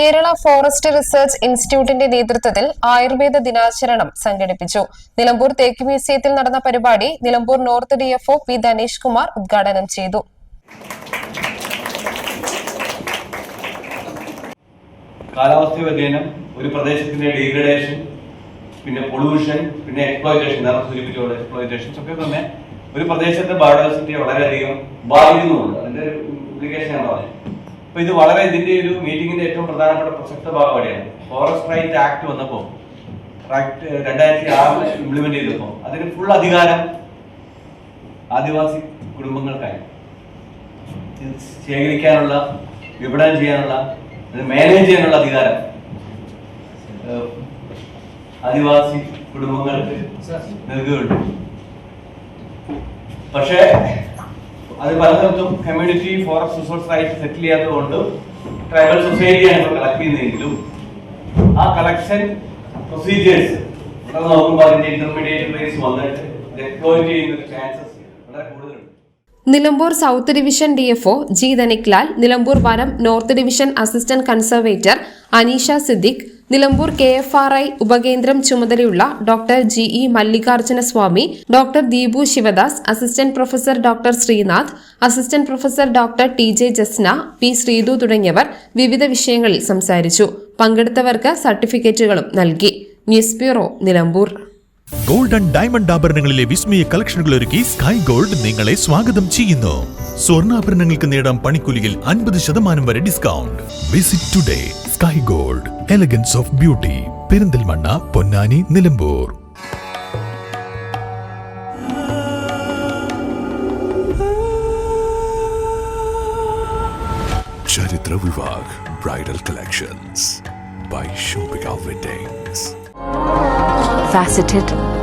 Kerala forest research ഇൻസ്റ്റിറ്റ്യൂട്ടിന്റെ നേതൃത്വത്തിൽ ആയുർവേദ ദിനാചരണം സംഘടിപ്പിച്ചു. നിലമ്പൂർ തേക്ക് മ്യൂസിയത്തിൽ നടന്ന പരിപാടി Nilambur north DFO P Dhanesh Kumar ഉദ്ഘാടനം ചെയ്തു. കാലാവസ്ഥ വ്യതിയാനം ഒരു പ്രദേശത്തിന്റെ ഡീഗ്രഡേഷൻ പിന്നെ പൊള്യൂഷൻ പിന്നെ എക്സ്പ്ലോയിറ്റേഷൻ നേരത്തെ സൂചിപ്പിച്ചുള്ള എക്സ്പ്ലോയിറ്റേഷൻസ് ഒക്കെ തന്നെ ഒരു പ്രദേശത്തെ ബയോഡൈവേഴ്സിറ്റിയെ വളരെയധികം ബാധിക്കുന്നുണ്ട്. അതിന്റെ ഒരു ഇംപ്ലിക്കേഷൻ ഞാൻ പറഞ്ഞത് ഇത് വളരെ ഇതിന്റെ ഒരു മീറ്റിംഗിന്റെ ഏറ്റവും പ്രധാനപ്പെട്ട പ്രസക്ത ഭാഗം അവിടെയാണ്. ഫോറസ്റ്റ് റൈറ്റ് ആക്ട് വന്നപ്പോൾ ആക്ട് രണ്ടായിരത്തി ആറിൽ ഇംപ്ലിമെന്റ് ചെയ്തപ്പോൾ അതിന് ഫുൾ അധികാരം ആദിവാസി കുടുംബങ്ങൾക്കായി. ശേഖരിക്കാനുള്ള വിപണനം ചെയ്യാനുള്ള മാനേജ് ചെയ്യാനുള്ള അധികാരം ആദിവാസി കുടുംബങ്ങൾക്ക് നൽകുകയുള്ളൂ പക്ഷേ അത് പലതരത്തും community forest resource right settle ചെയ്യാത്തതുകൊണ്ട് ട്രൈബൽ സൊസൈറ്റിയാണ് ഇപ്പോൾ കളക്ട് ചെയ്യുന്നതെങ്കിലും ആ കളക്ഷൻ പ്രൊസീജിയേഴ്സ് ഇവിടെ നോക്കുമ്പോൾ അതിന്റെ ഇന്റർമീഡിയറ്റ് പ്ലേസ് വന്നിട്ട് ഡെപ്ലോയ് ചെയ്യുന്ന ചാൻസസ് വളരെ കൂടുതലുണ്ട്. Nilambur south division D F O G Dhaniklal Nilambur വനം north division assistant conservator Aneesha Siddique Nilambur K F R I ഉപകേന്ദ്രം ചുമതലയുള്ള doctor G E Mallikarjuna Swamy doctor Deepu Sivadas assistant professor doctor Sreenath assistant professor doctor T J Jasna P Sreethu തുടങ്ങിയവർ വിവിധ വിഷയങ്ങളിൽ സംസാരിച്ചു. പങ്കെടുത്തവർക്ക് സർട്ടിഫിക്കറ്റുകളും നൽകി. News bureau Nilambur. Gold and diamond ആഭരണങ്ങളിലെ വിസ്മയ കളക്ഷനുകൾ ഒരുക്കി സ്കൈ ഗോൾഡ് നിങ്ങളെ സ്വാഗതം ചെയ്യുന്നു. സ്വർണാഭരണങ്ങൾക്ക് നേടാം പണിക്കൂലിയിൽ അൻപത് ശതമാനം വരെ discount. Visit today Sky gold elegance of beauty Perinthalmanna Ponnani Nilambur. ചരിത്ര Vivag Bridal Collections by Shobika Weddings. faceted,